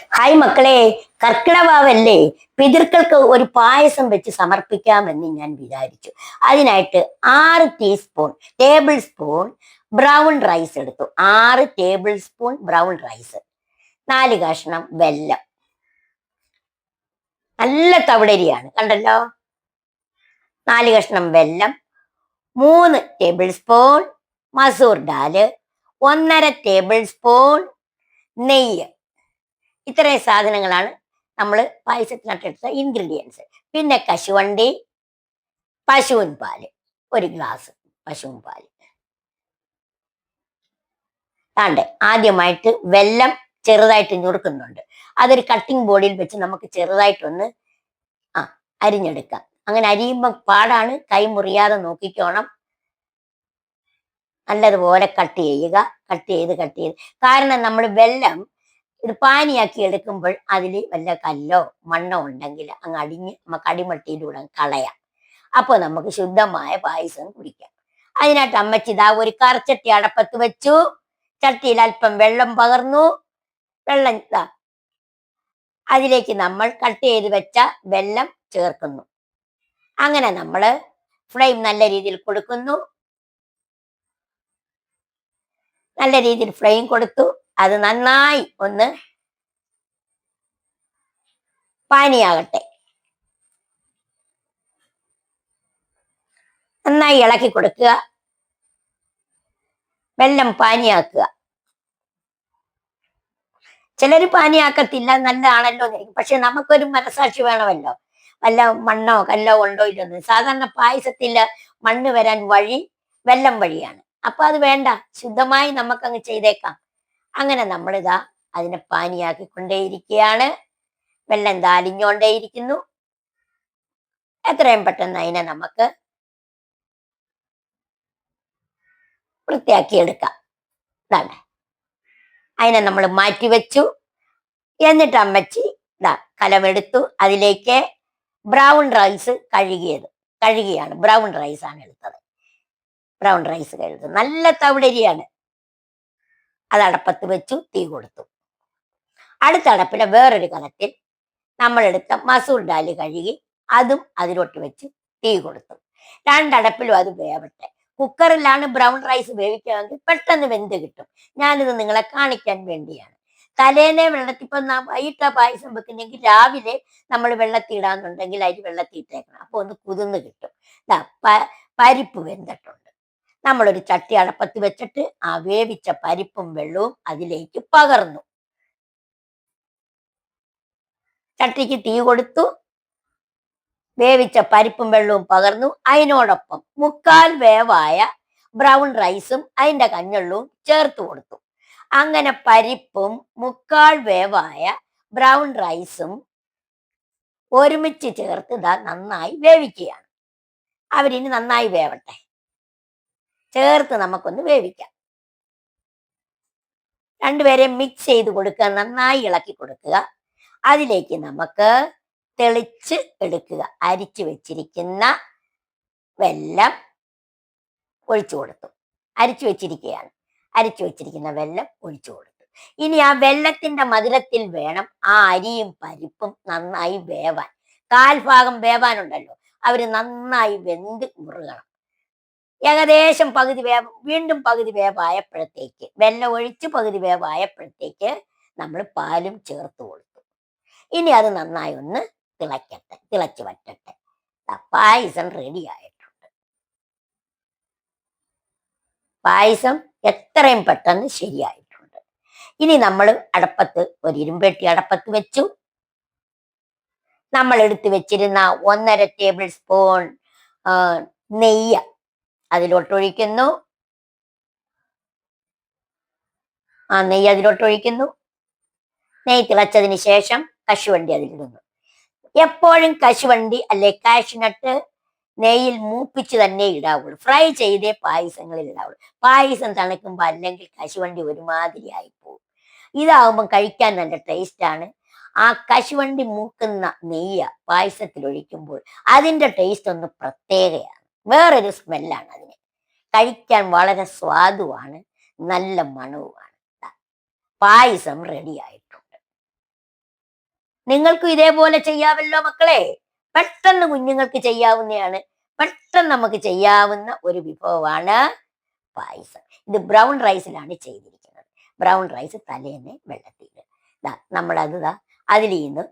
Hi മക്കളെ കർക്കിടവാവല്ലേ പിതൃക്കൾക്ക് ഒരു പായസം വെച്ച് സമർപ്പിക്കാമെന്ന് ഞാൻ വിചാരിച്ചു. അതിനായിട്ട് ആറ് teaspoon tablespoon brown rice എടുത്തു. ആറ് ടേബിൾ സ്പൂൺ ബ്രൗൺ റൈസ് നാല് കഷ്ണം വെല്ലം. നല്ല തവിടരിയാണ് കണ്ടല്ലോ? നാല് കഷ്ണം വെല്ലം മൂന്ന് ടേബിൾ സ്പൂൺ മസൂർ ഡാൽ ഒന്നര ടേബിൾ സ്പൂൺ നെയ്യ്. ഇത്രയും സാധനങ്ങളാണ് നമ്മൾ പായസത്തിനകത്തെടുത്ത ഇൻഗ്രീഡിയൻസ് പിന്നെ കശുവണ്ടി പശുവിൻ പാൽ ഒരു ഗ്ലാസ് പശുവിൻ പാൽ. താണ്ടെ ആദ്യമായിട്ട് വെല്ലം ചെറുതായിട്ട് ഞുറുക്കുന്നുണ്ട്. അതൊരു കട്ടിംഗ് ബോർഡിൽ വെച്ച് നമുക്ക് ചെറുതായിട്ടൊന്ന് ആ അരിഞ്ഞെടുക്കാം. അങ്ങനെ അരിയുമ്പോൾ പാടാണ് കൈ മുറിയാതെ നോക്കിക്കോണം. നല്ലതുപോലെ കട്ട് ചെയ്യുക കട്ട് ചെയ്ത് കട്ട് ചെയ്ത്. കാരണം നമ്മൾ വെല്ലം ഇത് പാനിയാക്കി എടുക്കുമ്പോൾ അതിൽ വല്ല കല്ലോ മണ്ണോ ഉണ്ടെങ്കിൽ അങ്ങ് അടിഞ്ഞ് നമുക്ക് അടിമട്ടിയിലൂടെ കളയാം. അപ്പോൾ നമുക്ക് ശുദ്ധമായ പായസം കുടിക്കാം. അതിനായിട്ട് അമ്മച്ചി ഇതാ ഒരു കറച്ചട്ടി അടപ്പത്ത് വെച്ചു. ചട്ടിയിൽ അല്പം വെള്ളം പകർന്നു. വെള്ളം ഇതാ അതിലേക്ക് നമ്മൾ കട്ട് ചെയ്ത് വെച്ച വെള്ളം ചേർക്കുന്നു. അങ്ങനെ നമ്മൾ ഫ്ലെയിം നല്ല രീതിയിൽ കൊടുക്കുന്നു. നല്ല രീതിയിൽ ഫ്ലെയിം കൊടുത്തു. അത് നന്നായി ഒന്ന് പാനിയാകട്ടെ. നന്നായി ഇളക്കി കൊടുക്കുക. വെള്ളം പാനിയാക്കുക. ചിലർ പാനിയാക്കത്തില്ല നല്ലതാണല്ലോ എന്ന് വിചാരിക്കും. പക്ഷെ നമുക്കൊരു മനസാക്ഷി വേണമല്ലോ. വല്ല മണ്ണോ കല്ലോ ഉണ്ടോ ഇല്ലെന്ന് സാധാരണ പായസത്തിൽ മണ്ണ് വരാൻ വഴി വെള്ളം വഴിയാണ്. അപ്പൊ അത് വേണ്ട. ശുദ്ധമായി നമുക്കങ്ങ് ചെയ്തേക്കാം. അങ്ങനെ നമ്മളിതാ അതിനെ പാനിയാക്കിക്കൊണ്ടേയിരിക്കുകയാണ്. വെള്ളം താലിഞ്ഞോണ്ടേയിരിക്കുന്നു എത്രയും പെട്ടെന്ന് അതിനെ നമുക്ക് വൃത്തിയാക്കിയെടുക്കാം. ഇതാണ് അതിനെ നമ്മൾ മാറ്റിവെച്ചു. എന്നിട്ട് അമ്മച്ചി ഇതാ കലമെടുത്തു. അതിലേക്ക് ബ്രൗൺ റൈസ് കഴുകിയത്. കഴുകിയാണ്. ബ്രൗൺ റൈസ് ആണ് എടുത്തത്. ബ്രൗൺ റൈസ് കഴുകുന്നത് നല്ല തവിടരിയാണ്. അത് അടപ്പത്ത് വെച്ചു തീ കൊടുത്തു. അടുത്ത അടപ്പിലെ വേറൊരു കലത്തിൽ നമ്മളെടുത്ത മസൂർ ഡാൽ കഴുകി അതും അതിലോട്ട് വെച്ച് തീ കൊടുത്തു. രണ്ടടപ്പിലും അത് വേവട്ടെ. കുക്കറിലാണ് ബ്രൗൺ റൈസ് വേവിക്കുകയാണെങ്കിൽ പെട്ടെന്ന് വെന്ത് കിട്ടും. ഞാനിത് നിങ്ങളെ കാണിക്കാൻ വേണ്ടിയാണ്. തലേനെ വെള്ളത്തിൽ ഇപ്പം വൈകിട്ട പായസം വെക്കുന്നെങ്കിൽ രാവിലെ നമ്മൾ വെള്ളത്തിൽ ഇടാന്നുണ്ടെങ്കിൽ അരി വെള്ളത്തിൽ ഇട്ടേക്കണം അപ്പൊ ഒന്ന് കുതിർന്ന് കിട്ടും. പരിപ്പ് വെന്തിട്ടുണ്ട്. നമ്മളൊരു ചട്ടി അടപ്പത്ത് വെച്ചിട്ട് ആ വേവിച്ച പരിപ്പും വെള്ളവും അതിലേക്ക് പകർന്നു. ചട്ടിക്ക് തീ കൊടുത്തു. വേവിച്ച പരിപ്പും വെള്ളവും പകർന്നു. അതിനോടൊപ്പം മുക്കാൽ വേവായ ബ്രൗൺ റൈസും അതിന്റെ കഞ്ഞെള്ളവും ചേർത്ത് കൊടുത്തു. അങ്ങനെ പരിപ്പും മുക്കാൽ വേവായ ബ്രൗൺ റൈസും ഒരുമിച്ച് ചേർത്ത് ഇതാ നന്നായി വേവിക്കുകയാണ്. അവരിനി നന്നായി വേവട്ടെ. ചേർത്ത് നമുക്കൊന്ന് വേവിക്കാം. രണ്ടുപേരെയും മിക്സ് ചെയ്ത് കൊടുക്കുക നന്നായി ഇളക്കി കൊടുക്കുക. അതിലേക്ക് നമുക്ക് തെളിച്ച് എടുക്കുക. അരിച്ചു വെച്ചിരിക്കുന്ന വെല്ലം ഒഴിച്ചു കൊടുത്തു. അരിച്ചു വെച്ചിരിക്കുകയാണ്. അരിച്ചു വെച്ചിരിക്കുന്ന വെല്ലം ഒഴിച്ചു കൊടുത്തു. ഇനി ആ വെല്ലത്തിന്റെ മധുരത്തിൽ വേണം ആ അരിയും പരിപ്പും നന്നായി വേവാൻ. കാൽഭാഗം വേവാനുണ്ടല്ലോ. അവർ നന്നായി വെന്ത് മുറുകണം. ഏകദേശം പകുതി വേവ് വീണ്ടും പകുതി വേവായപ്പോഴത്തേക്ക് വെല്ലം ഒഴിച്ച് പകുതി വേവായപ്പോഴത്തേക്ക് നമ്മൾ പാലും ചേർത്ത് കൊടുത്തു. ഇനി അത് നന്നായി ഒന്ന് തിളയ്ക്കട്ടെ തിളച്ച് വറ്റട്ടെ. പായസം റെഡി ആയിട്ടുണ്ട്. പായസം എത്രയും പെട്ടെന്ന് ശരിയായിട്ടുണ്ട്. ഇനി നമ്മൾ അടപ്പത്ത് ഒരു ഇരുമ്പെട്ടി അടപ്പത്ത് വെച്ചു. നമ്മൾ എടുത്തു വെച്ചിരുന്ന ഒന്നര ടേബിൾ സ്പൂൺ നെയ്യ് അതിലോട്ട് ഒഴിക്കുന്നു ആ നെയ്യ് അതിലോട്ടൊഴിക്കുന്നു. നെയ്യ് തിളച്ചതിന് ശേഷം കശുവണ്ടി അതിലിടുന്നു. എപ്പോഴും കശുവണ്ടി അല്ലെ കാഷ്നട്ട് നെയ്യിൽ മൂപ്പിച്ച് തന്നെ ഇടാവുള്ളൂ. ഫ്രൈ ചെയ്തേ പായസങ്ങളിൽ ഇടാവുള്ളൂ. പായസം തണുക്കുമ്പോൾ അല്ലെങ്കിൽ കശുവണ്ടി ഒരുമാതിരി പോകും. ഇതാവുമ്പോൾ കഴിക്കാൻ നല്ല ടേസ്റ്റ് ആണ്. ആ കശുവണ്ടി മൂക്കുന്ന നെയ്യ പായസത്തിൽ ഒഴിക്കുമ്പോൾ അതിന്റെ ടേസ്റ്റ് ഒന്ന് പ്രത്യേകയാണ്. വേറൊരു സ്മെല്ലാണ് അതിന്. കഴിക്കാൻ വളരെ സ്വാദുവാണ് നല്ല മണവുമാണ്. ദാ, പായസം റെഡി ആയിട്ടുണ്ട്. നിങ്ങൾക്കും ഇതേപോലെ ചെയ്യാമല്ലോ മക്കളെ. പെട്ടെന്ന് കുഞ്ഞുങ്ങൾക്ക് ചെയ്യാവുന്നതാണ് പെട്ടെന്ന് നമുക്ക് ചെയ്യാവുന്ന ഒരു വിഭവമാണ് പായസം. ഇത് ബ്രൗൺ റൈസിലാണ് ചെയ്തിരിക്കുന്നത്. ബ്രൗൺ റൈസ് തലേന്ന് വെള്ളത്തിൽ ദാ നമ്മളത് ദാ അതിൽ നിന്ന്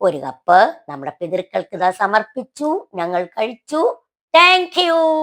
ഒരു കപ്പ് നമ്മുടെ പിതൃക്കൾക്ക് ഇതാ സമർപ്പിച്ചു ഞങ്ങൾ കഴിച്ചു. Thank you.